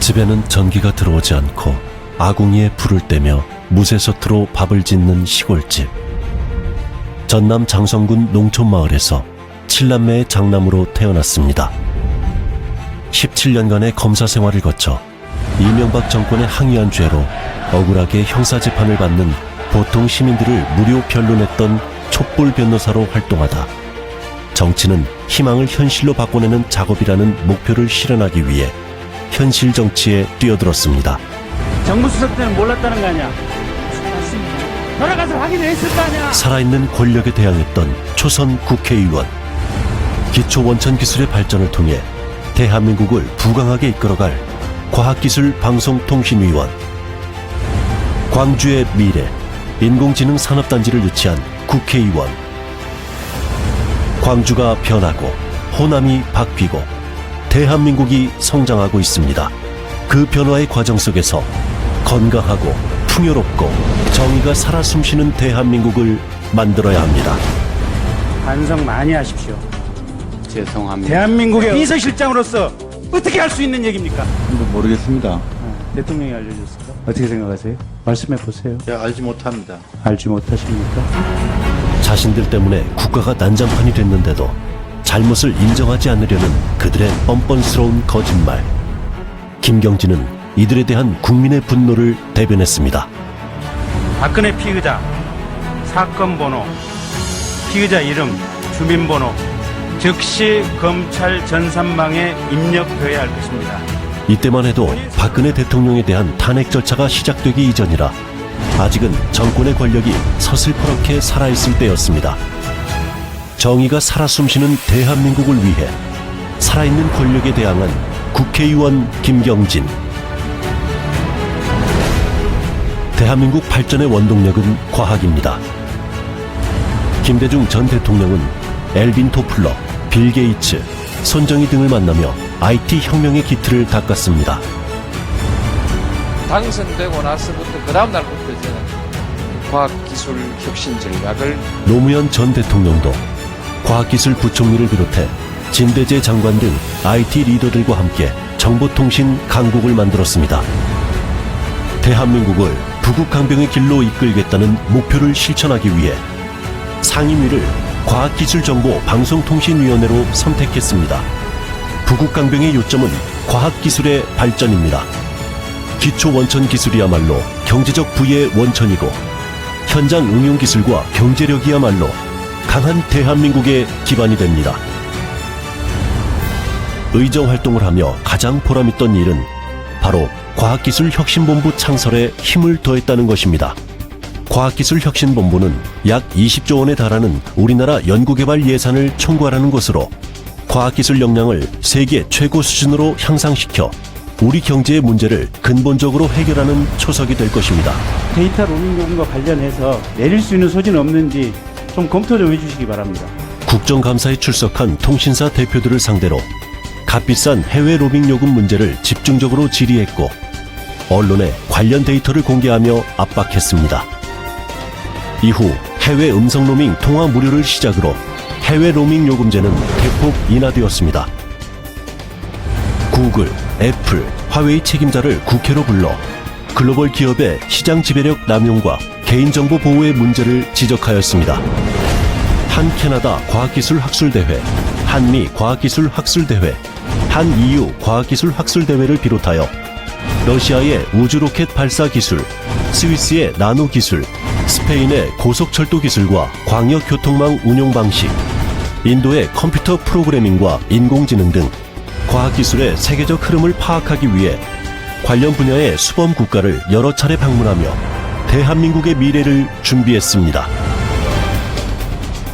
집에는 전기가 들어오지 않고 아궁이에 불을 떼며 무쇠솥으로 밥을 짓는 시골집. 전남 장성군 농촌마을에서 칠남매의 장남으로 태어났습니다. 17년간의 검사 생활을 거쳐 이명박 정권에 항의한 죄로 억울하게 형사 재판을 받는 보통 시민들을 무료 변론했던 촛불 변호사로 활동하다 정치는 희망을 현실로 바꿔내는 작업이라는 목표를 실현하기 위해 현실 정치에 뛰어들었습니다. 정부 수석 때는 몰랐다는 거 아니야? 돌아가서 확인했을 거 아니야? 살아있는 권력에 대항했던 초선 국회의원. 기초 원천 기술의 발전을 통해 대한민국을 부강하게 이끌어갈 과학기술 방송통신위원. 광주의 미래 인공지능 산업단지를 유치한 국회의원. 광주가 변하고 호남이 바뀌고 대한민국이 성장하고 있습니다. 그 변화의 과정 속에서 건강하고 풍요롭고 정의가 살아 숨쉬는 대한민국을 만들어야 합니다. 반성 많이 하십시오. 죄송합니다. 대한민국의 비서실장으로서 어떻게 할 수 있는 얘기입니까? 모르겠습니다. 대통령이 알려줬을까? 어떻게 생각하세요? 말씀해 보세요. 제가 알지 못합니다. 알지 못하십니까? 자신들 때문에 국가가 난장판이 됐는데도 잘못을 인정하지 않으려는 그들의 뻔뻔스러운 거짓말. 김경진은 이들에 대한 국민의 분노를 대변했습니다. 박근혜 피의자 사건 번호, 피의자 이름, 주민번호 즉시 검찰 전산망에 입력되어야 할 것입니다. 이때만 해도 박근혜 대통령에 대한 탄핵 절차가 시작되기 이전이라 아직은 정권의 권력이 서슬퍼렇게 살아있을 때였습니다. 정의가 살아 숨쉬는 대한민국을 위해 살아있는 권력에 대항한 국회의원 김경진. 대한민국 발전의 원동력은 과학입니다. 김대중 전 대통령은 엘빈 토플러, 빌 게이츠, 손정희 등을 만나며 IT 혁명의 기틀을 닦았습니다. 당선되고 나서부터 그 다음 날부터 저는 과학기술 혁신 전략을 노무현 전 대통령도 과학기술 부총리를 비롯해 진대재 장관 등 IT 리더들과 함께 정보통신 강국을 만들었습니다. 대한민국을 부국강병의 길로 이끌겠다는 목표를 실천하기 위해 상임위를 과학기술정보방송통신위원회로 선택했습니다. 부국강병의 요점은 과학기술의 발전입니다. 기초 원천 기술이야말로 경제적 부의 원천이고 현장 응용 기술과 경제력이야말로 강한 대한민국의 기반이 됩니다. 의정 활동을 하며 가장 보람있던 일은 바로 과학기술혁신본부 창설에 힘을 더했다는 것입니다. 과학기술혁신본부는 약 20조 원에 달하는 우리나라 연구개발 예산을 총괄하는 것으로 과학기술 역량을 세계 최고 수준으로 향상시켜 우리 경제의 문제를 근본적으로 해결하는 초석이 될 것입니다. 데이터 로밍 요금과 관련해서 내릴 수 있는 소지는 없는지 좀 검토 좀 해주시기 바랍니다. 국정감사에 출석한 통신사 대표들을 상대로 값비싼 해외 로밍 요금 문제를 집중적으로 질의했고 언론에 관련 데이터를 공개하며 압박했습니다. 이후 해외 음성 로밍 통화 무료를 시작으로 해외 로밍 요금제는 대폭 인하되었습니다. 구글, 애플, 화웨이 책임자를 국회로 불러 글로벌 기업의 시장 지배력 남용과 개인정보 보호의 문제를 지적하였습니다. 한 캐나다 과학기술 학술대회, 한미 과학기술 학술대회, 한 EU 과학기술 학술대회를 비롯하여 러시아의 우주로켓 발사 기술, 스위스의 나노 기술, 스페인의 고속철도 기술과 광역교통망 운용 방식, 인도의 컴퓨터 프로그래밍과 인공지능 등 과학기술의 세계적 흐름을 파악하기 위해 관련 분야의 수범 국가를 여러 차례 방문하며 대한민국의 미래를 준비했습니다.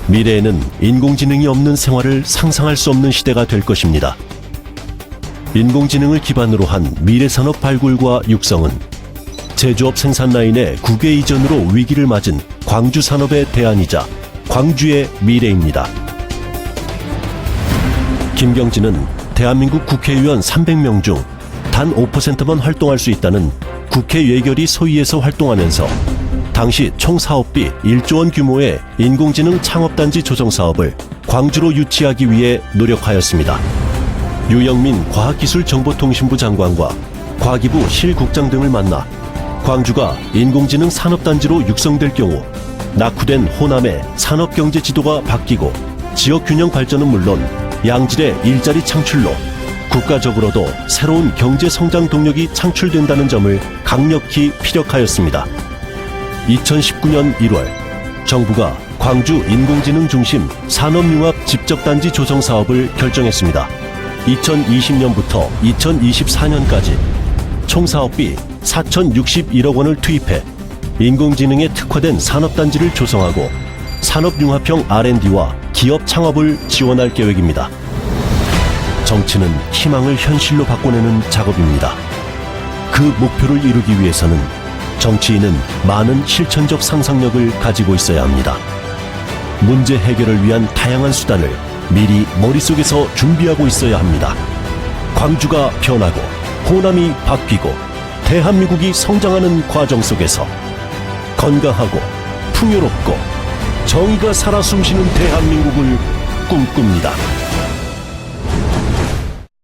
미래에는 인공지능이 없는 생활을 상상할 수 없는 시대가 될 것입니다. 인공지능을 기반으로 한 미래산업 발굴과 육성은 제조업 생산 라인의 국외 이전으로 위기를 맞은 광주 산업의 대안이자 광주의 미래입니다. 김경진은 대한민국 국회의원 300명 중 단 5%만 활동할 수 있다는 국회 예결위 소위에서 활동하면서 당시 총 사업비 1조 원 규모의 인공지능 창업단지 조성 사업을 광주로 유치하기 위해 노력하였습니다. 유영민 과학기술정보통신부 장관과 과기부 실국장 등을 만나 광주가 인공지능 산업단지로 육성될 경우 낙후된 호남의 산업경제 지도가 바뀌고 지역 균형 발전은 물론 양질의 일자리 창출로 국가적으로도 새로운 경제 성장 동력이 창출된다는 점을 강력히 피력하였습니다. 2019년 1월 정부가 광주 인공지능 중심 산업융합 집적단지 조성 사업을 결정했습니다. 2020년부터 2024년까지 총 사업비 4,061억 원을 투입해 인공지능에 특화된 산업단지를 조성하고 산업융합형 R&D와 기업 창업을 지원할 계획입니다. 정치는 희망을 현실로 바꿔내는 작업입니다. 그 목표를 이루기 위해서는 정치인은 많은 실천적 상상력을 가지고 있어야 합니다. 문제 해결을 위한 다양한 수단을 미리 머릿속에서 준비하고 있어야 합니다. 광주가 변하고 호남이 바뀌고 대한민국이 성장하는 과정 속에서 건강하고 풍요롭고 정의가 살아 숨쉬는 대한민국을 꿈꿉니다.